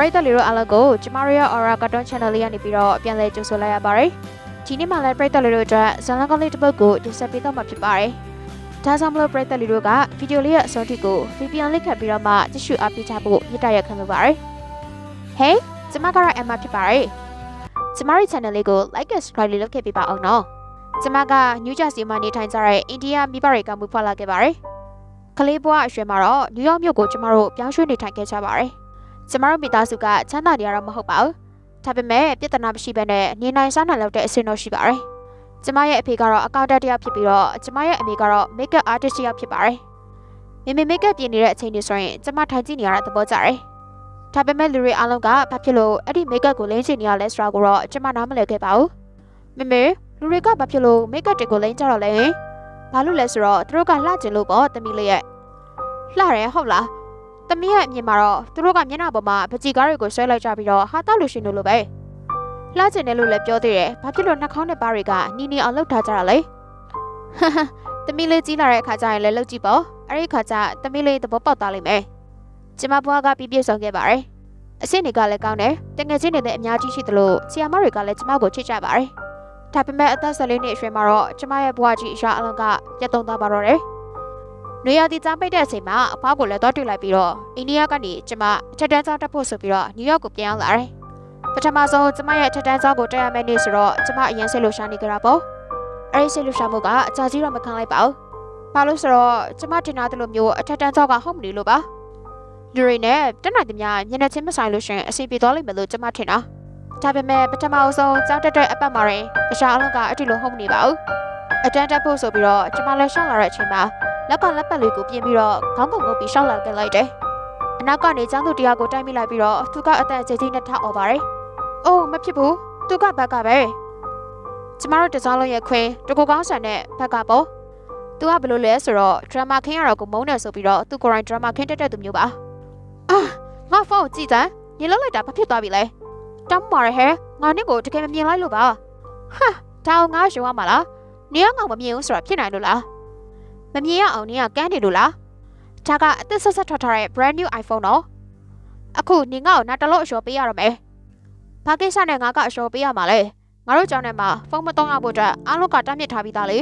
ပရိသတ်လေးတို့အားလုံးကိုကျမတို့ရဲ့ Aura Cartoon Channel လေးကနေပြီးတော့ပြန်လည်ကြိုဆိုလိုက်ရပါတယ်ဒီနေ့မှလည်းပရိသတ်လေးတို့အတွက်ဇာတ်လမ်းကောင်းလေးတစ်ပုဒ်ကိုတင်ဆက်ပေးတော့မှာဖြစ်ပါတယ်ဒါကြောင့်မလို့ပရိသတ်လေးတို့ကဗီဒီယိုလေးရဲ့အဆုံးထိကို VPN လေးခတ်ပြီးတော့မှကြည့်ရှုအားပေးကြဖို့မြစ်တာရက်ခံလိုပါတယ်ဟေးကျမကတော့ Emma ဖြစ်ပါတယ်ကျမတို့ channel လေးကို like and subscribe လေးလုပ်ခဲ့ပေးပါအောင်နော်ကျမက New Jersey မှာနေထိုင်ကြတဲ့အိန္ဒိယမိဘတွေကမူဖွာလာခဲ့ပါတယ်ကလေးဘွားအရွယ်မှာတော့နယူးယောက်မြို့ကိုကျမတို့ပြောင်းရွှေ့နေထိုင်ခဲ့ကြပါတယ် ကျမတို့မိသားစုကချမ်းသာနေရတော့မဟုတ်ပါဘူးဒါပေမဲ့ပြဿနာမရှိဘဲနဲ့နေနိုင်စားနိုင်လောက်တဲ့အဆင့်တော့ရှိပါတယ်ကျမရဲ့အဖေကတော့အကောင့်တက်တစ်ယောက်ဖြစ်ပြီးတော့ကျမရဲ့အမေကတော့ makeup artist တစ်ယောက်ဖြစ်ပါတယ်မိမိ makeup ပြင်နေတဲ့အချိန်တွေဆိုရင်ကျမထိုင်ကြည့်နေရတာသဘောကျတယ်ဒါပေမဲ့လူတွေအားလုံးကဘာဖြစ်လို့အဲ့ဒီ makeup ကိုလိမ့်ချင်နေရလဲဆိုတာကိုတော့ကျမနားမလည်ခဲ့ပါဘူးမမေလူတွေကဘာဖြစ်လို့ makeup တွေကိုလိမ့်ကြတော့လဲဘာလို့လဲဆိုတော့သူတို့ကလှကျင်လို့ပေါ့တမီးလေးရဲ့လှတယ်ဟုတ်လား တမီးရဲ့အမြင်မှာတော့သူတို့ကမျက်နှာပေါ်မှာပကြီကားတွေကိုဆွဲလိုက်ကြပြီးတော့ဟာတောက်လို့ရှင်လို့လို့ပဲလှကျင်တယ်လို့လည်းပြောသေးတယ်ဘာဖြစ်လို့နှာခေါင်းနဲ့ပါးတွေကနီနီအောင်လှုပ်ထားကြတာလဲဟဟတမီးလေးကြီးလာတဲ့အခါကျရင်လည်းလှုပ်ကြည့်ပေါ့အဲ့ဒီအခါကျတမီးလေးသဘောပေါက်သွားလိမ့်မယ်ကျမဘွားကပြည့်ပြည့်စုံခဲ့ပါတယ်အစ်စ်တွေကလည်းကောင်းတယ်တငယ်ချင်းတွေလည်းအများကြီးရှိသလိုဆီယာမတွေကလည်းကျမကိုချစ်ကြပါတယ်ဒါပေမဲ့အသက်14နှစ်အရွယ်မှာတော့ကျမရဲ့ဘွားကြီးအရာအလုံးကပြတ်သုံးသွားပါတော့တယ်။ နေရာဒီကြားပိတ်တဲ့အချိန်မှာအဖွားကိုလည်းတော့တွေ့လိုက်ပြီးတော့အိန္ဒိယကနေကျမအထက်တန်းကျောင်းတက်ဖို့ဆိုပြီးတော့နယူးယောက်ကိုပြန်ရောက်လာတယ်။ပထမဆုံးကျမရဲ့အထက်တန်းကျောင်းကိုတက်ရမယ့်နေ့ဆိုတော့ကျမအရင်စိတ်လှရှာနေကြတာပေါ့။အဲဒီစိတ်လှရှာမှုကအကြာကြီးတော့မခံလိုက်ပါဘူး။ဘာလို့ဆိုတော့ကျမတင်ထားသလိုမျိုးအထက်တန်းကျောင်းကဟုတ်မနေလို့ပါ။လူတွေနဲ့တက်နိုင်သမျှမျက်နှာချင်းမဆိုင်လို့ရှရင်အဆင်ပြေသွားလိမ့်မယ်လို့ကျမထင်တာ။ဒါပေမဲ့ပထမအဆုံးကြောက်တက်တဲ့အပတ်မှာရင်အရှာအလုံးကအတိလိုဟုတ်မနေပါဘူးအတန်းတက်ဖို့ဆိုပြီးတော့ကျမလည်းရှောက်လာတဲ့အချိန်မှာ လက်ကလက်ပတ်လေးကိုပြင်ပြီးတော့ခေါင်းကုံငုပ်ပြီးရှောက်လာခဲ့လိုက်တယ်အနောက်ကနေကျန်းသူတရားကိုတိုက်မိလိုက်ပြီးတော့သူကအသက်အကျဉ်းကြီးနဲ့ထအော်ပါတယ်အိုးမဖြစ်ဘူးသူကဘက်ကပဲကျမတို့တစားလုံးရဲ့ခွင်းတကူကောင်းဆန်တဲ့ဘက်ကပေါ့သူကဘယ်လိုလဲဆိုတော့ဒရမာခင်းရတော့ကိုမုန်းတယ်ဆိုပြီးတော့သူကိုယ်တိုင်ဒရမာခင်းတက်တဲ့သူမျိုးပါအာငါဖုန်းကိုကြည့်စမ်းညလုံးလိုက်တာဘာဖြစ်သွားပြီလဲတောင်းပါရဟဲငါနင့်ကိုတကယ်မမြင်လိုက်လို့ပါဟာဒါအောင်ငါရှုံရမှာလားနေရငါမမြင်ဘူးဆိုတာဖြစ်နိုင်လို့လား မမြင်ရအောင်နေရကန်းနေလို့လားဒါကအသက်ဆက်ဆက်ထွက်ထားတဲ့ brand new iPhone တော့အခုနေငါ့ကိုနောက်တစ်လုံးအလျှော်ပေးရတော့မယ်ဘာကိစ္စနဲ့ငါကအလျှော်ပေးရမှာလဲငါတို့ကြောင့်နဲ့မှာဖုန်းမသုံးရဖို့အတွက်အားလုံးကတားမြစ်ထားပြီးသားလေ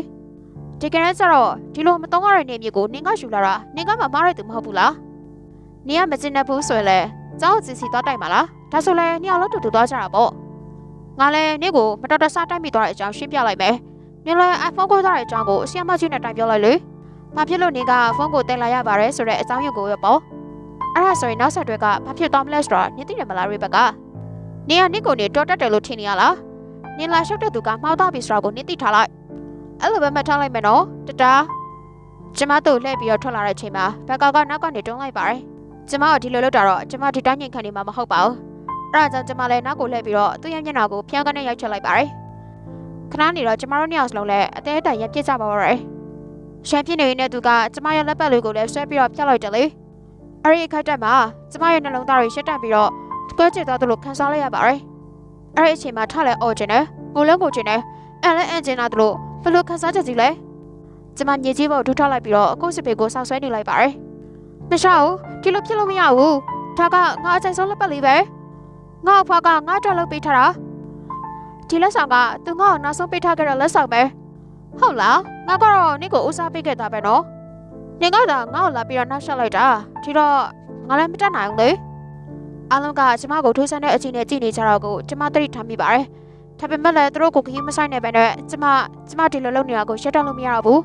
ဒီကနေ့ကျတော့ဒီလိုမသုံးရတဲ့နေမြေကိုနေငါယူလာတာနေငါမှမားရတဲ့သူမဟုတ်ဘူးလားနေရမကျင်တဲ့ဘူးဆိုရင်လေကျောင်းစီစီသွားတိုက်ပါလားဒါဆိုလဲနှစ်ယောက်လုံးတူတူသွားကြတာပေါ့ငါလည်းနေ့ကိုမတော်တဆတိုက်မိသွားတဲ့အကြောင်းရှင်းပြလိုက်မယ်နင်လည်း iPhone ကိုသားတဲ့အကြောင်းကိုအဆီယမကြီးနဲ့တိုင်ပြောလိုက်လေ ဘာဖြစ်လို့နင်ကဖုန်းကိုတင်လာရပါရဲဆိုတဲ့အကြောင်းရုပ်ကိုရပေါ့အဲ့ဒါဆိုရင်နောက်ဆက်တွဲကဘာဖြစ်သွားမလဲဆိုတာနင်သိတယ်မလားရိဘက်ကနင်ကနင့်ကိုနေတော်တက်တယ်လို့ထင်နေရလားနင်လာရှောက်တဲ့သူကမှားသွားပြီဆိုတာကိုနင်သိထားလိုက်အဲ့လိုပဲမှတ်ထားလိုက်မယ်နော်တတားကျမတို့လှည့်ပြီးတော့ထွက်လာတဲ့အချိန်မှာဘက်ကကနောက်ကနေတွန်းလိုက်ပါတယ်ကျမကဒီလိုလုပ်တာတော့ကျမဒီတိုင်းညင်ခံနေမှာမဟုတ်ပါဘူးအဲ့ဒါကြောင့်ကျမလည်းနောက်ကိုလှည့်ပြီးတော့သူ့ရဲ့မျက်နှာကိုဖျောင်းကနေရိုက်ချက်လိုက်ပါတယ်။ခဏနေတော့ကျမတို့နှစ်ယောက်စလုံးလည်းအသေးအတန်ရက်ပြစ်ကြပါတော့တယ်။ ရှမ်းပြင်းနေနေတဲ့သူကကျမရဲ့လက်ပတ်လေးကိုလည်းဆွဲပြီးတော့ဖြတ်လိုက်တယ်လေ။အဲ့ဒီအခါတက်မှာကျမရဲ့နှလုံးသားတွေရှက်တက်ပြီးတော့ကွဲကျသွားသလိုခံစားလိုက်ရပါတယ်။အဲ့ဒီအချိန်မှာထလည်းအော်ကျင်တယ်။ငိုလည်းငိုကျင်တယ်။အဲ့လည်းအန်ကျင်လာသလိုဘယ်လိုခံစားချက်ကြီးလဲ။ကျမမြေကြီးပေါ်ဒူးထောက်လိုက်ပြီးတော့အခုစပေကိုဆောက်ဆွဲနေလိုက်ပါတယ်။မရှောက်ဒီလိုဖြစ်လို့မရဘူး။ဒါကငါအချိုင်ဆုံးလက်ပတ်လေးပဲ။ငါ့အဖွားကငါ့အတွက်လုပ်ပေးထားတာဒီလက်ဆောင်ကသူငါ့ကိုနောက်ဆုံးပေးထားခဲ့တဲ့လက်ဆောင်ပဲ ဟုတ်လားငါကတော့နင့်ကိုဦးစားပေးခဲ့တာပဲနော်နင်ကသာငါ့ကိုလာပြီးတော့နောက်ဆက်လိုက်တာဒီတော့ငါလည်းမတတ်နိုင်ဘူးလေအားလုံးကကျမကိုထိုးဆန်းတဲ့အချိန်နဲ့ကြည့်နေကြတော့ကိုကျမသတိထားမိပါတယ်ဒါပေမဲ့လည်းသူတို့ကိုခရီးမဆိုင်နေပဲနဲ့ကျမကျမဒီလိုလုပ်နေတာကိုရှက်တော့လို့မရတော့ဘူး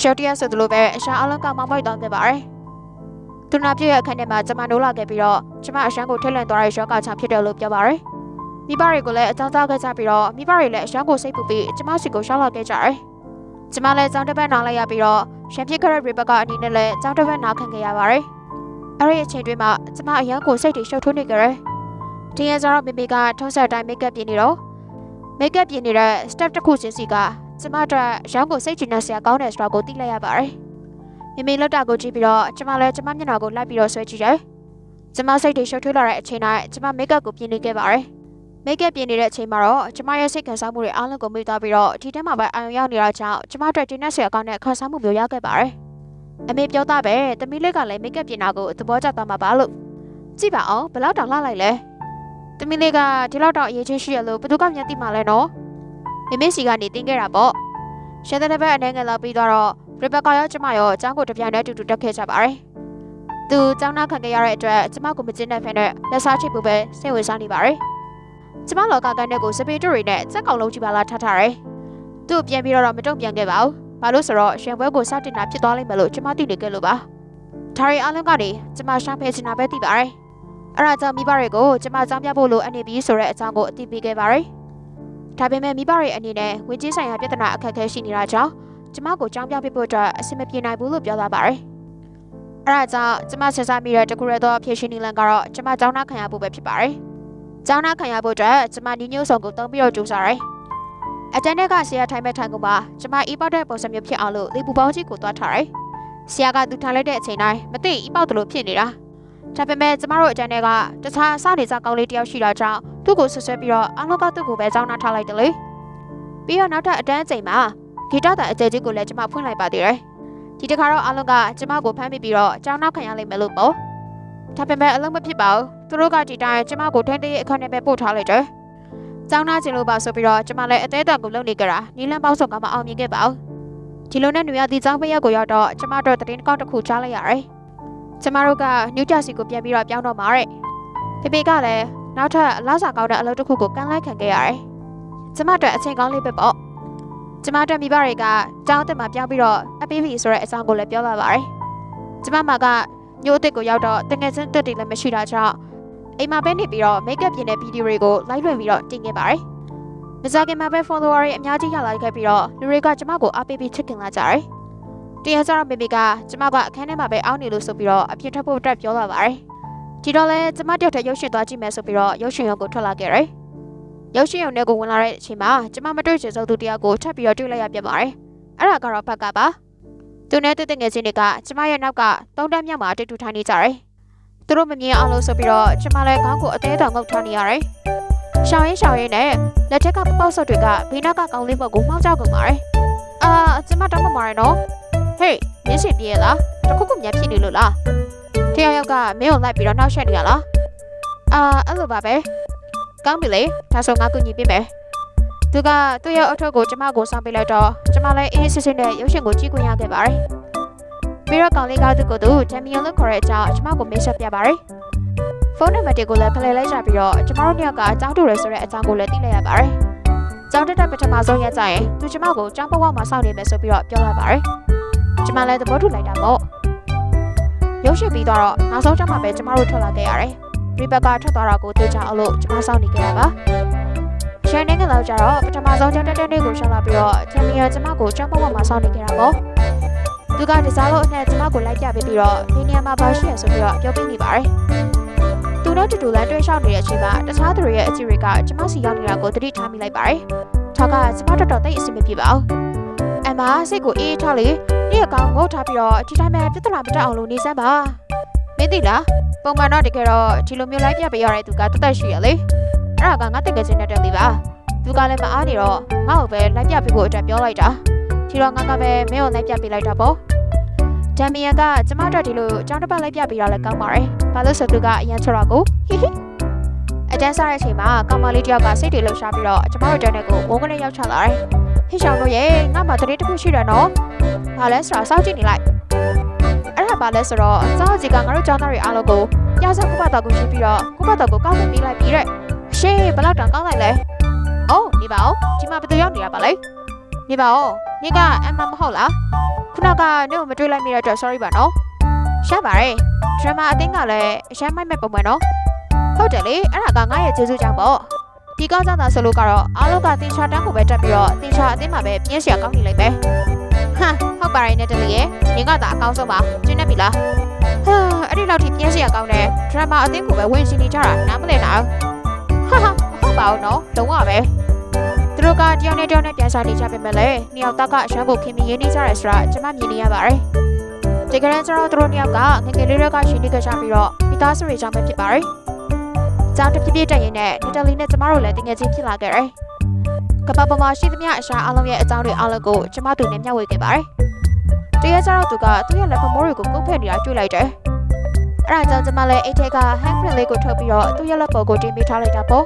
ရှော့တရဆိုသလိုပဲအရှာအားလုံးကမောင်းပိုက်သွားခဲ့ပါတယ်သူနာပြည့်ရဲ့အခန်းထဲမှာကျမနိုးလာခဲ့ပြီးတော့ကျမအရှမ်းကိုထိတ်လန့်သွားတဲ့ရောဂါချောင်းဖြစ်တယ်လို့ပြောပါတယ်။ မိဘတွေကိုလည်းအကြောင်းကြားခဲ့ကြပြီးတော့မိဘတွေလည်းအရှမ်းကိုစိတ်ပူပြီးကျမစီကိုရှောက်လာခဲ့ကြတယ်။ကျမလည်းကြောင်းတစ်ပတ်နားလိုက်ရပြီးတော့ရှမ်းဖြစ်ခဲ့တဲ့ရီဘက်ကအနေနဲ့လည်းကြောင်းတစ်ပတ်နားခံခဲ့ရပါတယ်။အဲ့ဒီအချိန်တွင်းမှာကျမအရန်ကိုစိတ်တွေရှုပ်ထွေးနေကြတယ်။ဒီရက်ကျတော့မိမိကထုံးစံတိုင်းမိတ်ကပ်ပြင်နေတော့မိတ်ကပ်ပြင်နေတဲ့ step တစ်ခုချင်းစီကကျမတို့ရန်ကိုစိတ်ကြည်နေစရာကောင်းတယ်ဆိုတာကိုသိလိုက်ရပါတယ်။မိမိလောက်တာကိုကြည့်ပြီးတော့ကျမလည်းကျမမျက်နှာကိုလိုက်ပြီးတော့ဆွဲကြည့်တယ်။ကျမစိတ်တွေရှုပ်ထွေးလာတဲ့အချိန်တိုင်းကျမမိတ်ကပ်ကိုပြင်နေခဲ့ပါတယ်။ မိတ်ကပ်ပြင်နေတဲ့အချိန်မှာတော့ကျမရဲ့စိတ်ခံစားမှုတွေအားလုံးကိုမေ့သွားပြီးတော့ဒီထဲမှာပဲအာရုံရောက်နေတာကြောင့်ကျမတို့တင်းနဲ့ဆရာကောင်းတဲ့ခံစားမှုမျိုးရခဲ့ပါတယ်။အမေပြောသားပဲတမီးလေးကလည်းမိတ်ကပ်ပြင်တာကိုသဘောကျသွားမှာပါလို့ကြည့်ပါအောင်ဘယ်လောက်တောင်လှလိုက်လဲတမီးလေးကဒီလောက်တောင်အရေးချင်းရှိရလို့ဘယ်သူကမျက်တိမှလဲနော်မမေစီကနေတင်းခဲ့တာပေါ့ရှယ်တဲ့တစ်ပတ်အနေငယ်လောက်ပြီးတော့ရီဘက်ကာရောကျမရောအချောင်းကိုတပြိုင်တည်းအတူတူတက်ခဲ့ကြပါတယ်သူចောင်းနာခံခဲ့ရတဲ့အတွက်ကျမကိုမကျင်းတဲ့ဖက်နဲ့လက်စားချိတ်ဖို့ပဲစိတ်ဝင်စားနေပါတယ် ကျမလောကကန်းတဲ့ကိုစပီတူတွေနဲ့စက်ကောင်လုံးကြည့်ပါလားထားထားတယ်သူ့ပြန်ပြီးတော့မတုံ့ပြန်ခဲ့ပါဘူးဘာလို့ဆိုတော့ရှင်ပွဲကိုစတင်တာဖြစ်သွားလိမ့်မယ်လို့ကျမသိနေခဲ့လို့ပါဒါရီအလုံးကနေကျမရှာဖယ်ချင်တာပဲသိပါတယ်အဲ့ဒါကြောင့်မိဘတွေကိုကျမကြောင်းပြဖို့လိုအနေပြီးဆိုတဲ့အကြောင်းကိုအသိပေးခဲ့ပါတယ်ဒါပေမဲ့မိဘတွေအနေနဲ့ဝင်ကြီးဆိုင်ရာပြဿနာအခက်အခဲရှိနေတာကြောင့်ကျမကိုကြောင်းပြပေးဖို့အတွက်အဆင်မပြေနိုင်ဘူးလို့ပြောလာပါတယ်အဲ့ဒါကြောင့်ကျမဆက်စားမိတဲ့တကူရသောဖြည့်ရှင်နီလန်ကတော့ကျမကြောင်းနာခံရဖို့ပဲဖြစ်ပါတယ် ကြောင်းနာခံရဖို့အတွက်ကျမညီညွတ်ဆောင်ကိုတုံးပြီးတော့ကြိုးစားတယ်အတန်းတဲ့ကဆရာထိုင်မဲ့ထိုင်ကုန်မှာကျမအီပေါက်တဲ့ပုံစံမျိုးဖြစ်အောင်လို့လေပူပေါင်းကြီးကိုသွားထားတယ်။ဆရာကသူထားလိုက်တဲ့အချိန်တိုင်းမသိအီပေါက်တယ်လို့ဖြစ်နေတာ။ဒါပေမဲ့ကျမတို့အတန်းတွေကတခြားအစနေစားကောင်းလေးတယောက်ရှိတာကြောင့်သူ့ကိုဆွဆွဲပြီးတော့အလုံးကသူ့ကိုပဲကြောင်းနာထားလိုက်တယ်လေ။ပြီးတော့နောက်ထပ်အတန်းအချိန်မှာဂီတတန်အကျယ်ကြီးကိုလည်းကျမဖွင့်လိုက်ပါသေးတယ်။ဒီတစ်ခါတော့အလုံးကကျမကိုဖမ်းမိပြီးတော့ကြောင်းနာခံရလိမ့်မယ်လို့ပေါ့။ ဒါပေမဲ့အလုံးမဖြစ်ပါဘူး။သူတို့ကဒီတိုင်းကျမကိုထန်းတည်းအခန်းထဲပဲပို့ထားလိုက်တယ်။ကျောင်းသားချင်းလို့ပါဆိုပြီးတော့ကျမလည်းအသေးအတန်ကိုလုံနေကြတာနီလန်ပေါက်စုံကမအောင်မြင်ခဲ့ပါဘူးဒီလိုနဲ့နွေရသည့်ကျောင်းပေးရက်ကိုရောက်တော့ကျမတို့သတင်းကောက်တစ်ခုကြားလိုက်ရတယ်ကျမတို့ကနယူးဂျာစီကိုပြန်ပြီးတော့ပြောင်းတော့မှာတဲ့ဖေဖေကလည်းနောက်ထပ်အလားစာကောက်တဲ့အလုပ်တစ်ခုကိုကမ်းလိုက်ခံခဲ့ရတယ်ကျမတို့အချိန်ကောင်းလေးပဲပေါ့ကျမတို့မိဘတွေကကျောင်းတက်မှာပြောင်းပြီးတော့အပေးပြီဆိုတဲ့အကြောင်းကိုလည်းပြောလာပါတယ်ကျမမက ညို့အစ်စ်ကိုရောက်တော့တငယ်ချင်းတက်တွေလည်းမရှိတာကြောင့်အိမ်မှာပဲနေပြီးတော့မိတ်ကပ်ပြင်တဲ့ဗီဒီယိုတွေကိုလိုက်လွှင့်ပြီးတော့တင်ခဲ့ပါတယ်။မကြခင်မှာပဲ follower တွေအများကြီးရလာခဲ့ပြီးတော့လူတွေကကျမကိုအားပေးပြီးချစ်ခင်လာကြတယ်။တရားကြတော့မေမေကကျမကအခန်းထဲမှာပဲအောင်းနေလို့ဆိုပြီးတော့အပြစ်ထွက်ဖို့အတွက်ပြောလာပါတယ်။ဒီတော့လဲကျမတယောက်တည်းရုပ်ရှင်သွားကြည့်မယ်ဆိုပြီးတော့ရုပ်ရှင်ရုံကိုထွက်လာခဲ့တယ်။ရုပ်ရှင်ရုံထဲကိုဝင်လာတဲ့အချိန်မှာကျမမတွေ့ချင်ဆုံးသူတယောက်ကိုထပ်ပြီးတော့တွေ့လိုက်ရပြန်ပါတယ်။အဲ့ဒါကတော့ဘက်ကပါ။ သူနဲ့တူတဲ့ငယ်ချင်းတွေကကျမရဲ့နောက်ကသုံးတန်းမြောက်မှာတွေ့တူထိုင်နေကြတယ်။သူတို့မမြင်အောင်လို့ဆိုပြီးတော့ကျမလည်းခေါင်းကိုအသေးတောင်ငုတ်ထားနေရတယ်။ရှောင်းရင်ရှောင်းရင်နဲ့လက်ထက်ကပပောက်ဆော့တွေကဘေးနောက်ကကောင်းလေးဘက်ကိုမှောက်ကြကုန်ပါတယ်။အာကျမတောင်းမမာရနော်။ဟေးမြင်းရှင်ပြေးရလား။တခုခုမြန်ဖြစ်နေလို့လား။တယောက်ယောက်ကမင်းကိုလိုက်ပြီးတော့နှောက်ရှက်နေရလား။အာအဲ့လိုပါပဲ။ကောင်းပြီလေ။ဒါဆိုငါကူညီပေးမယ်။ သူကသူ့ရဲ့အထုပ်ကိုကျမကိုဆောင်ပေးလိုက်တော့ကျမလည်းအေးအေးဆေးဆေးနဲ့ရုပ်ရှင်ကိုကြည့်ခွင့်ရခဲ့ပါတယ်။ပြီးတော့ကောင်လေးကသူ့ကိုသူဒမီယန်လို့ခေါ်တဲ့အကြောင်းကျမကိုမေးဆက်ပြပါတယ်။ဖုန်းနံပါတ်တွေကိုလည်းဖလှယ်လိုက်ကြပြီးတော့ကျမတို့နှစ်ယောက်ကအကြောင်းတူရဲဆိုတဲ့အကြောင်းကိုလည်းသိလိုက်ရပါတယ်။ကျောင်းတက်တဲ့ပထမဆုံးရက်ကျရင်သူကျမကိုကျောင်းဘဝမှာစောင့်နေမယ်ဆိုပြီးတော့ပြောလိုက်ပါတယ်။ကျမလည်းသဘောတူလိုက်တာပေါ့။ရုပ်ရှင်ပြီးတော့နောက်ဆုံးကျမှပဲကျမတို့ထွက်လာခဲ့ရတယ်။ရီဘက်ကထွက်သွားတာကိုသိကြအောင်လို့ကျမစောင့်နေခဲ့တာပါ။ ရှယ်နေကလောက်ကြတော့ပထမဆုံးကျောင်းတက်တဲ့နေ့ကိုရှောက်လာပြီးတော့ချန်ပီယံကျမကိုကျောင်းဘဝမှာစောင့်နေခဲ့တာပေါ့။သူကဒီစားလို့အနဲ့ကျမကိုလိုက်ပြပေးပြီးတော့ဒီနေရာမှာဘာရှိရဆိုပြီးတော့ပြောပြနေပါတယ်။သူနဲ့တူတူလည်းတွေ့လျှောက်နေတဲ့အချိန်မှာတခြားသူတွေရဲ့အကြည့်တွေကကျမစီရောက်နေတာကိုသတိထားမိလိုက်ပါတယ်။ထောက်ကကျမတော်တော်သိအဆင်မပြေပါဘူး။အမစိတ်ကိုအေးထားလေနေ့အကောင်ငုတ်ထားပြီးတော့ဒီတိုင်းပဲပြဿနာမတက်အောင်လို့နေစမ်းပါ။မင်းသိလားပုံမှန်တော့တကယ်တော့ဒီလိုမျိုးလိုက်ပြပေးရတဲ့သူကတသက်ရှိရလေ။ အဲ့ဒါကငါတကယ်ချင်းနဲ့တက်လေးပါ။သူကလည်းမအားနေတော့ငါ့ကိုပဲလိုက်ပြပေးဖို့အတွက်ပြောလိုက်တာ။ဒီတော့ငါကပဲမင်းကိုလိုက်ပြပေးလိုက်တာပေါ့။ဒမ်မီယန်ကကျမတို့ဒီလိုအကြောင်းတစ်ပတ်လိုက်ပြပေးရလဲကောင်းပါတယ်။ဘာလို့ဆိုသူကအရန်ချောတော့ကိုဟိဟိအတန်းစားတဲ့အချိန်မှာကောင်မလေးတယောက်ကစိတ်တွေလှုပ်ရှားပြီးတော့ကျမတို့တန်းတဲ့ကိုဝုန်းကနေရောက်ချလာတယ်။ဟိရှောင်းတို့ရဲ့ငါမှတရေတစ်ခုရှိတယ်နော်။ဘာလဲဆိုတော့စောင့်ကြည့်နေလိုက်။အဲ့ဒါဘာလဲဆိုတော့စောင့်ကြီးကငါတို့ကျောင်းသားတွေအားလုံးကိုပြဆက်ကုပတော်ကိုရှိပြီးတော့ကုပတော်ကိုကောက်ပြီးလိုက်ပြီးတဲ့။ ရှေးဘလောက်တောင်ကောက်လိုက်လဲ။အော်နေပါဦးဒီမှာဘယ်သူရောက်နေတာပါလဲ။နေပါဦးညီကအမမဟုတ်လား။ခုနကနေ့ကိုမတွေ့လိုက်မိတဲ့အတွက် sorry ပါနော်။ရှားပါတယ်။ drama အတင်းကလည်းအရှမ်းမိုက်မဲ့ပုံမှန်နော်။ဟုတ်တယ်လေအဲ့ဒါကငါရဲ့ကျေးဇူးကြောင့်ပေါ့။ဒီကောင်းကြတာဆိုလို့ကတော့အားလုံးကတင်ချာတန်းကိုပဲတက်ပြီးတော့တင်ချာအတင်းမှာပဲပြင်းစရာကောင်းနေလိုက်ပဲ။ဟမ်ဟုတ်ပါတယ်နဲ့တလီရဲ့ငင်ကသာအကောင်းဆုံးပါကျင်းနေပြီလား။ဟာအဲ့ဒီလောက်ထိပြင်းစရာကောင်းတယ်။ drama အတင်းကိုပဲဝင်ရှင်နေကြတာနားမလည်နိုင်ဘူး။ ဟာဟာမဟုတ်ပါဘူးနော်။လုံးဝပဲ။သူတို့ကတယောက်နဲ့တယောက်နဲ့ပြန်စားနေကြပေမဲ့လည်းနှစ်ယောက်သားကအရှမ်းကိုခင်မင်ရင်းနေကြတယ်ဆိုတာကျွန်မမြင်နေရပါတယ်။ဒီကနေ့ကျတော့သူတို့နှစ်ယောက်ကငငယ်လေးတွေကရှင်နေကြပြီးတော့မိသားစုတွေကြောင့်ပဲဖြစ်ပါတယ်။ကြောင်တစ်ပြည့်ပြည့်တက်ရင်နဲ့နီတလီနဲ့ကျမတို့လည်းတငယ်ချင်းဖြစ်လာခဲ့တယ်။ကပ္ပပမာရှိသမျှအရှာအလုံးရဲ့အကြောင်းတွေအားလုံးကိုကျမတို့နဲ့မျှဝေခဲ့ပါတယ်။တရက်ကျတော့သူကသူ့ရဲ့လက်ဖမိုးတွေကိုကုတ်ဖက်နေတာတွေ့လိုက်တယ်။ အဲ့ဒါကြောင့်ကျမလည်းအိတ်ထဲက hand print လေးကိုထုတ်ပြီးတော့သူ့ရဲ့လက်ပေါ်ကိုတင်ပေးထားလိုက်တာပေါ့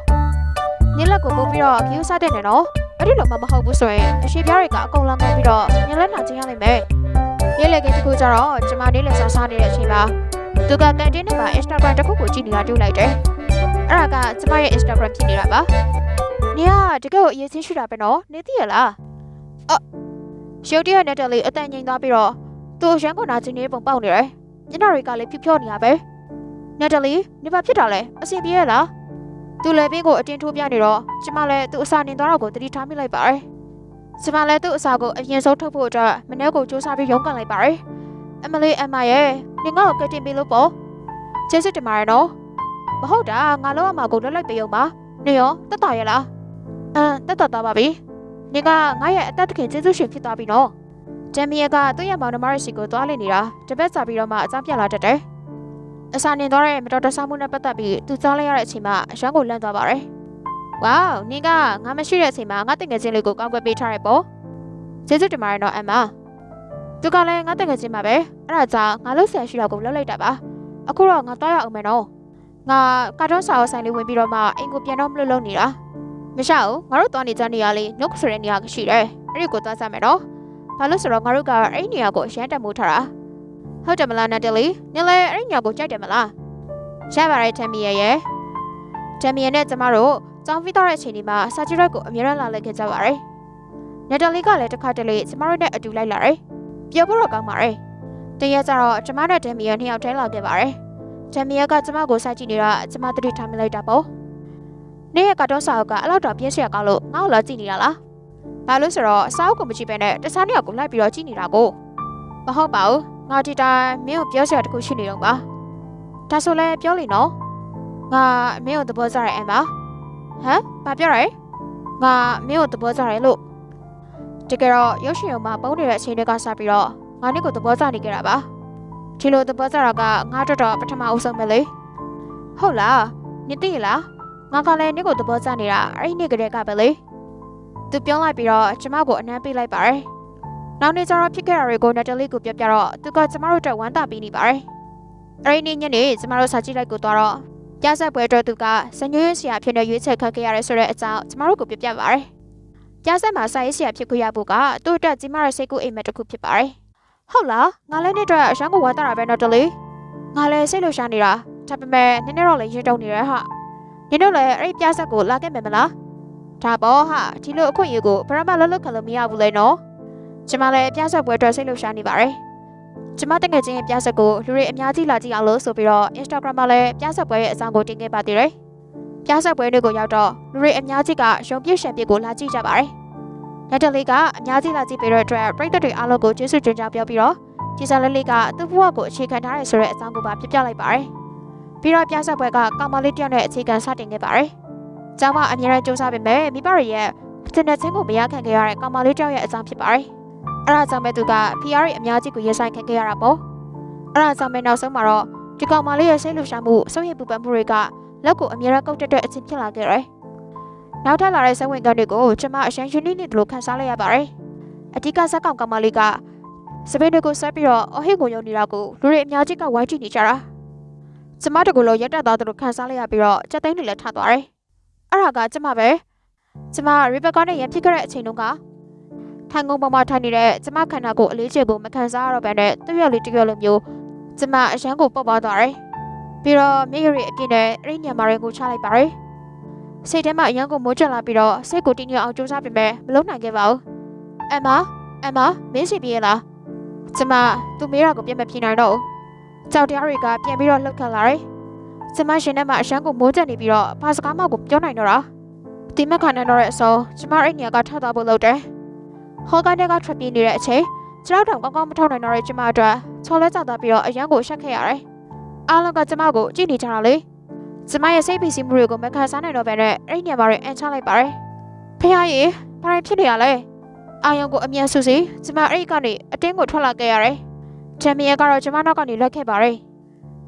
ညလက်ကိုပို့ပြီးတော့ view စတဲ့နေတော့အဲ့ဒီလိုမှမဟုတ်ဘူးဆိုရင်အရှိပြားတွေကအကုန်လုံးပြီးတော့ညလက်နာကျင်းရလိမ့်မယ်နေ့လည်ခင်းတစ်ခုကျတော့ကျမနေ့လည်စားစားနေတဲ့အချိန်မှာသူကကန်တင်းထဲမှာ Instagram တစ်ခုကိုကြည့်နေတာတွေ့လိုက်တယ်အဲ့ဒါကကျမရဲ့ Instagram ဖြစ်နေတာပါနေကတကယ်ကိုအရေးချင်းရှိတာပဲနော်နေသိရလားအော်ရုပ်တရက်နဲ့တက်လေးအတန်ငိမ်သွားပြီးတော့သူ့ရန်ကုန်နာကျင်းနေပုံပေါက်နေတယ် ညနာတွေကလည်းဖြူဖြောနေတာပဲနက်တလီနေပါဖြစ်တာလဲအဆင်ပြေရလားသူလည်းပင်းကိုအတင်းထိုးပြနေတော့ကျမလည်းသူ့အစာနေသွားတော့ကိုတတိထားမိလိုက်ပါတယ်ကျမလည်းသူ့အစာကိုအရင်ဆုံးထုတ်ဖို့အတွက်မနေ့ကိုစူးစမ်းပြီးရုန်းကန်လိုက်ပါတယ်အမလေးအမရဲ့နေငါ့ကိုကတင်ပေးလို့ပေါ့ကျေးဇူးတင်ပါတယ်နော်မဟုတ်တာငါလောက်အမကိုလွတ်လိုက်ပေးအောင်ပါနေရောတက်တာရလားအမ်တက်တာသွားပါပြီနေကငါရဲ့အသက်တခင်ကျေးဇူးရှင်ဖြစ်သွားပြီနော် ဂျမ်မီယာကသူ့ရဲ့မောင်နှမရဲ့စီကိုသွားလိမ့်နေတာတပတ်စာပြီးတော့မှအကြောင်းပြလာတတ်တယ်။အစာနေသွားတဲ့မတော်တဆမှုနဲ့ပတ်သက်ပြီးသူကြားလိုက်ရတဲ့အချိန်မှာအရန်ကိုလန့်သွားပါတယ်။ဝေါနင်ကငါမရှိတဲ့အချိန်မှာငါတငယ်ချင်းလေးကိုကောက်ွယ်ပေးထားရပေါ့။ကျေးဇူးတင်ပါတယ်နော်အမ။သူကလည်းငါတငယ်ချင်းပါပဲ။အဲ့ဒါကြောင့်ငါလှုပ်ဆန်ရှိတော့ကိုလှုပ်လိုက်တာပါ။အခုတော့ငါသွားရအောင်မယ်နော်။ငါကာတွန်းစာအုပ်ဆိုင်လေးဝင်ပြီးတော့မှအိမ်ကိုပြန်တော့မလို့လုံနေတာ။မရှောက်ငါတို့သွားနေကြနေရလေနှုတ်ဆိုတဲ့နေရာကရှိတယ်။အဲ့ဒီကိုသွားစမယ်နော်။ ဘာလို့ဆိုတော့ငါတို့ကအဲ့ဒီနေရာကိုအရန်တက်မိုးထားတာဟုတ်တယ်မလားနတ်တယ်လီနင်လည်းအဲ့ဒီနေရာကိုကြိုက်တယ်မလားရပါရဲ့တမ်မီရဲ့ရဲ့တမ်မီရဲ့နဲ့ကျမတို့ကျောင်းပြီးတော့တဲ့အချိန်ဒီမှာစာကြည့်ရက်ကိုအမြဲတမ်းလာလိုက်ခဲ့ကြပါတယ်နတ်တယ်လီကလည်းတစ်ခါတလေကျမတို့နဲ့အတူလိုက်လာတယ်ပြောဖို့တော့ကောင်းပါတယ်တရက်ကျတော့ကျမနဲ့တမ်မီရဲ့နှစ်ယောက်တည်းလာခဲ့ပါတယ်တမ်မီရဲ့ကကျမကိုစာကြည့်နေတာကျမသတိထားမိလိုက်တာပေါ့နေ့ရက်ကတော့စာအုပ်ကအဲ့လောက်တော့ပြည့်စရာကောင်းလို့ငါ့ကိုလာကြည့်နေတာလား ဘာလို့ဆိုတော့အစားအုပ်ကိုမကြည့်ပဲနဲ့တခြားနေရာကိုလိုက်ပြီးတော့ကြည့်နေတာကိုမဟုတ်ပါဘူးငါဒီတိုင်းမင်းကိုပြောစရာတခုရှိနေတော့ပါဒါဆိုလဲပြောလိမ့်နော်ငါမင်းကိုသဘောကျရဲအမ်ပါဟမ်ဘာပြောရဲငါမင်းကိုသဘောကျရဲလို့တကယ်တော့ရုပ်ရှင်ရုံမှာပုံနေတဲ့အချိန်တွေကစပြီးတော့ငါနင့်ကိုသဘောကျနေကြတာပါဒီလိုသဘောကျတာကငါတော်တော်ပထမအဦးဆုံးပဲလေဟုတ်လားနင်သိရလားငါကလည်းနင့်ကိုသဘောကျနေတာအဲ့ဒီနေ့ကတည်းကပဲလေ သူပြောလိုက်ပြီးတော့ကျမကိုအနမ်းပေးလိုက်ပါတယ်။နောက်နေ့ကျတော့ဖြစ်ခဲ့တာတွေကိုနက်တလီကိုပြောပြတော့သူကကျမတို့အတွက်ဝမ်းသာပေးနေပါတယ်။အဲဒီနေ့ညနေကျမတို့စာကြည့်လိုက်ကိုသွားတော့ပြဆက်ပွဲအတွက်သူကစညွှန်းဆရာဖြစ်နေရွေးချယ်ခတ်ခဲ့ရတဲ့ဆိုတဲ့အကြောင်းကျမတို့ကိုပြောပြပါတယ်။ပြဆက်မှာစာရေးဆရာဖြစ်ခွင့်ရဖို့ကသူ့အတွက်ကြီးမားတဲ့စိတ်ကူးအိမ်မက်တစ်ခုဖြစ်ပါတယ်။ဟုတ်လားငါလည်းနေ့အတွက်အရန်ကိုဝမ်းသာတာပဲနော်တလီ။ငါလည်းစိတ်လှရှာနေတာဒါပေမဲ့နည်းနည်းတော့လည်းရင်တုံနေရဟာ။နင်တို့လည်းအဲ့ဒီပြဆက်ကိုလာခဲ့မယ်မလား။ ဒါပေါ့ဟာဒီလိုအခွင့်အရေးကိုဘရမလွတ်လွတ်ခံလို့မရဘူးလေနော်ကျမလည်းပြဆက်ပွဲအတွက်စိတ်လှုပ်ရှားနေပါတယ်ကျမတကယ်ချင်းရဲ့ပြဆက်ကိုလူတွေအများကြီးလာကြည့်အောင်လို့ဆိုပြီးတော့ Instagram မှာလည်းပြဆက်ပွဲရဲ့အကြောင်းကိုတင်ခဲ့ပါသေးတယ်ပြဆက်ပွဲတွေကိုရောက်တော့လူတွေအများကြီးကရုံပြည့်ရှံပြည့်ကိုလာကြည့်ကြပါတယ်လက်တလေးကအများကြီးလာကြည့်ပြီးတော့အတွက်ပရိသတ်တွေအားလုံးကိုကျေးဇူးတင်ကြောင်းပြောပြီးတော့ကြည်စံလေးလေးကသူ့ဘဝကိုအခြေခံထားရဆိုတဲ့အကြောင်းကိုပါပြပြလိုက်ပါတယ်ပြီးတော့ပြဆက်ပွဲကကောင်မလေးတစ်ယောက်နဲ့အခြေခံစတင်ခဲ့ပါတယ် ကျောင်းမအများရန်စူးစမ်းပေမဲ့မိဘတွေရဲ့တင်တဲ့ချင်းကိုမရခံခဲ့ရတဲ့ကောင်မလေးတစ်ယောက်ရဲ့အကြောင်းဖြစ်ပါတယ်။အဲ့ဒါကြောင့်ပဲသူက PR ရဲ့အများကြီးကိုရင်ဆိုင်ခံခဲ့ရတာပေါ့။အဲ့ဒါကြောင့်ပဲနောက်ဆုံးမှာတော့ဒီကောင်မလေးရဲ့စိတ်လှုပ်ရှားမှုစိုးရိမ်ပူပန်မှုတွေကလက်ကိုအများရန်ကုတ်တက်တဲ့အချင်းဖြစ်လာခဲ့တယ်။နောက်ထပ်လာတဲ့စိတ်ဝင်စားတွေကိုကျွန်မအရှမ်းရှင်နေနေလို့ခန်းစားလိုက်ရပါတယ်။အဓိကဇက်ကောင်ကောင်မလေးကစပင်းတွေကိုဆက်ပြီးတော့အဟိကိုယုံနေတာကိုလူတွေအများကြီးကဝိုင်းကြည့်နေကြတာ။ကျမတို့ကလည်းရက်တက်သွားသလိုခန်းစားလိုက်ရပြီးတော့စက်သိန်းတွေလည်းထသွားတယ်။ အဲ့ဒါကကျမပဲကျမရီဘက်ကာနဲ့ရန်ဖြစ်ခဲ့တဲ့အချိန်တုန်းကထိုင်ကုန်ပေါ်မှာထိုင်နေတဲ့ကျမခန္ဓာကိုယ်အလေးချိန်ကိုမခံစားရတော့ဘဲနဲ့တရွက်လေးတရွက်လိုမျိုးကျမအရန်ကိုပုတ်ပွားသွားတယ်ပြီးတော့မျက်ရည်အပြည့်နဲ့အဲ့ဒီညမာရင်ကိုချလိုက်ပါတယ်စိတ်ထဲမှာအရန်ကိုမိုးကျလာပြီးတော့စိတ်ကိုတင်းညွတ်အောင်ကြိုးစားပေမဲ့မလုံနိုင်ခဲ့ပါဘူးအမအမမင်းစီပြေးလားကျမသူမေးတာကိုပြန်မပြေနိုင်တော့ဘူးကြောက်တရားတွေကပြန်ပြီးတော့လှုပ်ခတ်လာတယ် ကျမရှင်ထဲမှာအရှမ်းကိုမိုးတက်နေပြီးတော့ဘာစကားမှကိုပြောနိုင်တော့တာဒီမက်ခါနဲ့တော့တဲ့အစောကျမအဲ့နေရာကထသွားဖို့လုပ်တယ်ဟောကနေကထွက်ပြေးနေတဲ့အချိန်ကျွန်တော်တောင်ကောင်းကောင်းမထောက်နိုင်တော့တဲ့ကျမအတွက်ချော်လဲကျသွားပြီးတော့အရန်ကိုရှက်ခဲ့ရတယ်အားလုံးကကျမကိုကြည့်နေကြတာလေကျမရဲ့စိတ်ဖိစီးမှုတွေကိုမခံစားနိုင်တော့ဘဲနဲ့အဲ့ဒီနေရာမှာအန်ချလိုက်ပါတယ်ဖះရေဘာတွေဖြစ်နေရလဲအာယုံကိုအမြန်ဆူစီကျမအဲ့ဒီကနေအတင်းကိုထွက်လာခဲ့ရတယ်ချန်ပီယံကတော့ကျမနောက်ကနေလက်ခဲ့ပါတယ်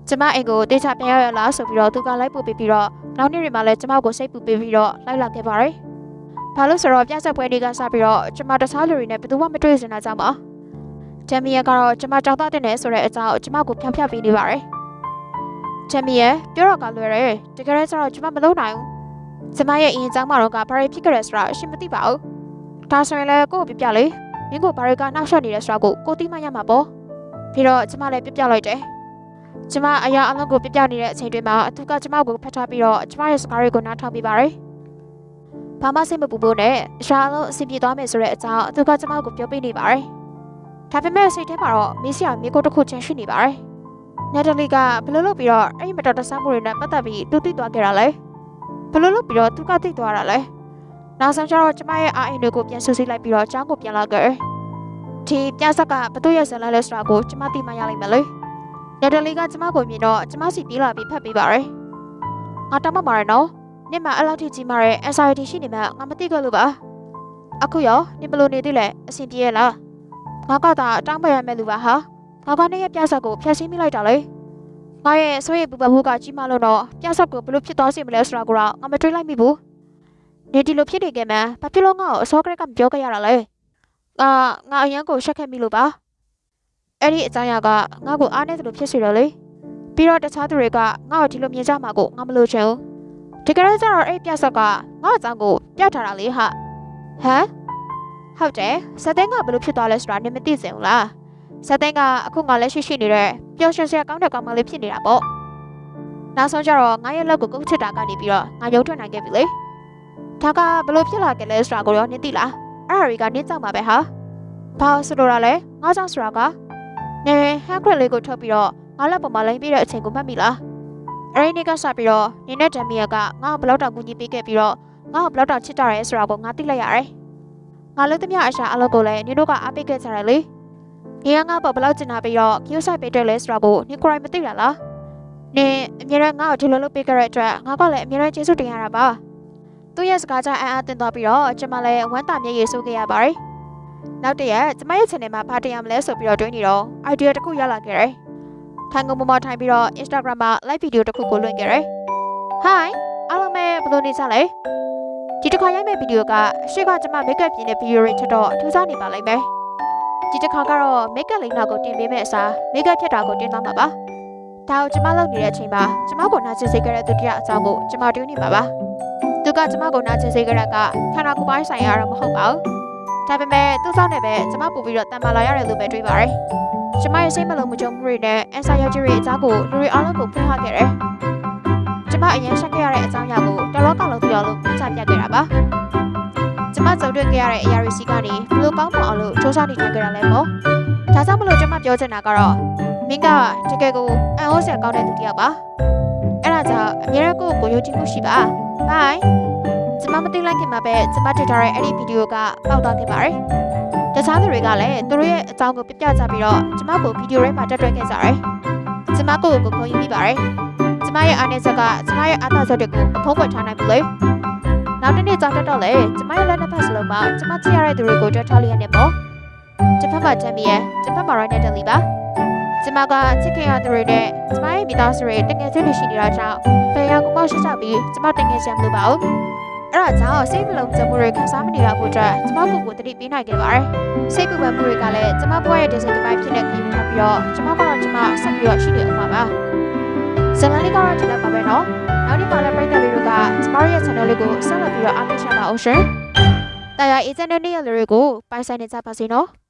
ကျမအိမ်ကိုတေချာပြန်ရောက်ရလားဆိုပြီးတော့သူကလိုက်ပို့ပေးပြီးတော့နောက်နေ့တွေမှာလည်းကျမကိုစိတ်ပူပေးပြီးတော့လိုက်လာခဲ့ပါတယ်။ဘာလို့ဆိုတော့ပြဆက်ပွဲတွေကစပြီးတော့ကျမတခြားလူတွေနဲ့ဘယ်သူမှမတွေ့စင်တာကြောင့်ပါ။ဂျမ်မီယာကတော့ကျမကြောက်တတ်တဲ့ဆိုတဲ့အကြောင်းကျမကိုဖြန့်ဖြတ်ပေးနေပါတယ်။ချမ်းမီရဲ့ပြောတော့ကလွယ်တယ်တကယ်လဲဆိုတော့ကျမမလုပ်နိုင်ဘူးကျမရဲ့အရင်ကျောင်းမှာတော့ကဘာတွေဖြစ်ကြရဲဆိုတာအရှင်းမသိပါဘူးဒါဆိုရင်လည်းကိုယ့်ကိုပြပြလေမင်းကိုဘာတွေကနှောက်ယှက်နေရဲဆိုတာကိုကိုသိမှရမှာပေါ့ပြီးတော့ကျမလည်းပြပြလိုက်တယ် ကျမအရာအလုံးကိုပြပြနေတဲ့အချိန်တွေမှာအသူကကျမကိုဖတ်ထားပြီးတော့ကျမရဲ့စကားတွေကိုနားထောင်ပြီးပါတယ်ဘာမှစိတ်မပူဖို့နဲ့အရာအလုံးအဆင်ပြေသွားမယ်ဆိုတဲ့အကြောင်းအသူကကျမကိုပြောပြနေပါတယ်ဒါပေမဲ့စိတ်ထဲမှာတော့မင်းစီယာမြေကိုတစ်ခုချင်းရှိနေပါတယ်နယ်ဒလီကဘယ်လိုလုပ်ပြီးတော့အဲ့ဒီမတော်တဆမှုတွေနဲ့ပတ်သက်ပြီးတူသိသွားခဲ့တာလဲဘယ်လိုလုပ်ပြီးတော့သူကသိသွားတာလဲနောက်ဆုံးကျတော့ကျမရဲ့အာအိမ်တွေကိုပြန်ဆူဆီးလိုက်ပြီးတော့ကျောင်းကိုပြန်လာခဲ့ဒီပြဆက်ကဘသူရဲ့ဇာတ်လမ်းလဲဆိုတာကိုကျမသိမှရလိမ့်မယ်လေ နယ်ဒလီကကျမကိုမြင်တော့ကျမစီပြေးလာပြီးဖတ်ပေးပါရယ်ငါတောင်းပန်ပါရယ်နော်နေ့မှာအဲ့လောက်ထိကြီးမားတဲ့ anxiety ရှိနေမှငါမသိခဲ့လို့ပါအခုရောနေဘယ်လိုနေသေးလဲအဆင်ပြေရဲ့လားငါကသာတောင်းပန်ရမယ်လူပါဟာငါကနေရဲ့ပြဆက်ကိုဖျက်ဆီးမိလိုက်တာလေငါရဲ့ဆွေးရပူပမှုကကြီးမားလို့တော့ပြဆက်ကိုဘလို့ဖြစ်သွားစေမလဲဆိုတာကိုတော့ငါမတွေးလိုက်မိဘူးနေဒီလိုဖြစ်နေကြမှာဘာဖြစ်လို့ငါ့ကိုအစောကရကမပြောခဲ့ရတာလဲငါငါအရန်ကိုရှက်ခဲ့မိလို့ပါ အဲ့ဒီအကြောင်းအရာကငါ့ကိုအားနေသလိုဖြစ်စေတယ်လေပြီးတော့တခြားသူတွေကငါ့ကိုဒီလိုမြင်ကြမှာကိုငါမလို့ချင်ဘူးဒီကနေ့ကျတော့အဲ့ပြဆက်ကငါ့အကြောင်းကိုပြထားတာလေဟာဟမ်ဟုတ်တယ်စတဲ့ကဘလို့ဖြစ်သွားလဲဆိုတာနင်မသိစင်ဘူးလားဇက်သိန်းကအခုငါလက်ရှိရှိနေတဲ့ပျော်ရွှင်စရာကောင်းတဲ့ကောင်မလေးဖြစ်နေတာပေါ့နောက်ဆုံးကျတော့ငါရဲ့လက်ကိုကုတ်ချစ်တာကနေပြီးတော့ငါရုံထွက်နိုင်ခဲ့ပြီလေဒါကဘလို့ဖြစ်လာခဲ့လဲဆိုတာကိုရောနင်သိလားအဲ့ဒါတွေကနင်းကြောက်မှာပဲဟာဘာဆိုလိုတာလဲငါကြောင့်ဆိုတာက နေဟန်ခရက်လေးကိုထုတ်ပြီးတော့ငါလက်ပေါ်မှာလိမ့်ပြီးတဲ့အချိန်ကိုမှတ်မိလားအဲ့ဒီနေ့ကစပြီးတော့နင်းနဲ့ဒမ်မီယာကငါ့ကိုဘလောက်တောင်ကူညီပေးခဲ့ပြီးတော့ငါ့ကိုဘလောက်တောင်ချစ်ကြရဲဆိုတာကိုငါသိလိုက်ရတယ်ငါလို့တမအရှာအလုပ်ကိုလည်းနင်တို့ကအားပေးခဲ့ကြတယ်လေနေရငါပေါ်ဘလောက်ကျင်နာပြီးတော့ queue site ပေးတယ်လဲဆိုတာကိုနေကိုယ်တိုင်မသိရလား။နေအမြဲတမ်းငါ့ကိုဒီလိုလုပ်ပေးကြတဲ့အတွက်ငါကလည်းအမြဲတမ်းကျေးဇူးတင်ရတာပါ။သူ့ရဲ့စကားကြောင့်အံ့အားသင့်သွားပြီးတော့ကျမလည်းဝမ်းသာမျက်ရည်ဆိုးခဲ့ရပါတယ်။ နောက်တရက်ကျမရဲ့ channel မှာဘာတင်ရမလဲဆိုပြီးတော့တွေးနေတော့ idea တစ်ခုရလာခဲ့တယ်။ထိုင်ကုန်ပေါ်မှာထိုင်ပြီးတော့ Instagram မှာ live video တစ်ခုကိုလွှင့်ခဲ့တယ်။ Hi အားလုံးပဲဘယ်လိုနေကြလဲ။ဒီတစ်ခါရိုက်မဲ့ဗီဒီယိုကအရှိကကျမ make up ပြင်တဲ့ဗီဒီယိုတွေထက်တော့ထူးခြားနေပါလိမ့်မယ်။ဒီတစ်ခါကတော့ make up လိမ့်နာကိုတင်ပေးမယ့်အစား make up ဖြတ်တာကိုတင်သွားမှာပါ။ဒါကိုကျမလုပ်နေတဲ့အချိန်မှာကျမကိုနာကျင်စေခဲ့တဲ့သူတယောက်အကြောင်းကိုကျမတွေးနေပါပါ။သူကကျမကိုနာကျင်စေခဲ့တဲ့ကခန္ဓာကိုယ်ပိုင်းဆိုင်ရာတော့မဟုတ်ပါဘူး။ ဒါပေမဲ့သူ့စောင့်နဲ့ပဲကျမပို့ပြီးတော့တန်မာလာရတယ်လို့ပဲတွေးပါတယ်။ကျမရဲ့စိတ်မလုံးမကြုံမှုတွေနဲ့အန်ဆာရောက်ကြီးရဲ့အကြောင်းကိုလူတွေအားလုံးကိုဖွင့်ဟခဲ့တယ်။ကျမအရင်ရှက်ခဲ့ရတဲ့အကြောင်းအရာကိုတလောကလုံးပြောလို့ပြချပြခဲ့တာပါ။ကျမကြုံတွေ့ခဲ့ရတဲ့အရာတွေစီကနေဘလို့ကောင်းမွန်အောင်လို့စူးစမ်းနေထိုင်ခဲ့တာလဲပေါ့။ဒါကြောင့်မလို့ကျမပြောချင်တာကတော့မင်းကတကယ်ကိုအံ့ဩစရာကောင်းတဲ့သူတစ်ယောက်ပါ။အဲ့ဒါကြောင့်အများရကိုယ့်ကိုယုံကြည်မှုရှိပါ။ Bye ကျမမသိလိုက်ခင်မှာပဲကျမတွေ့ထားတဲ့အဲ့ဒီဗီဒီယိုကပေါက်သွားခဲ့ပါတယ်။တခြားသူတွေကလည်းသူတို့ရဲ့အကြောင်းကိုပြပြကြပြီးတော့ကျမကိုဗီဒီယိုထဲမှာတက်တွဲခဲ့ကြတယ်။ကျမကိုကိုကိုယူမိပါတယ်။ကျမရဲ့အားနည်းချက်ကကျမရဲ့အားသာချက်တွေကိုမဖုံးကွယ်ထားနိုင်ဘူးလေ။နောက်တစ်နေ့ကြောက်တက်တော့လေကျမရဲ့လက်နှစ်ဖက်စလုံးမှာကျမချစ်ရတဲ့သူတွေကိုတွေ့ထားလျက်နဲ့ပေါ့။တစ်ဖက်မှာတမ်းမီရဲ့တစ်ဖက်မှာရိုင်းနေတဲ့လီပါ။ကျမကချစ်ခင်ရသူတွေနဲ့ကျမရဲ့မိသားစုတွေတကယ်ချင်းနေရှိနေတာကြောင့်ဘယ်ရောက်မှရှိချပြီးကျမတကယ်ချင်မလို့ပါဘူး။ အဲ့ဒါကြောင့်စိတ်မလုံးကြမှုတွေခံစားမနေရဖို့အတွက်ကျမကိုယ်ကိုတတိပေးနိုင်ခဲ့ပါတယ်။စိတ်ပူပန်မှုတွေကလည်းကျမဘဝရဲ့ဒီစိတ်တစ်ပိုင်းဖြစ်နေပြီးထားပြီးတော့ကျမကတော့ကျမဆက်ပြီးတော့ရှိနေအောင်ပါပါ။ဇလန်လေးကတော့ဒီလောက်ပါပဲနော်။နောက်ဒီမှာလည်းပရိသတ်လေးတွေကကျမရဲ့ channel လေးကိုဆက်လက်ပြီးတော့အားပေးချင်ပါအောင်ရှင်။တရား agent တွေရဲ့လူတွေကိုပိုင်ဆိုင်နေကြပါစေနော်။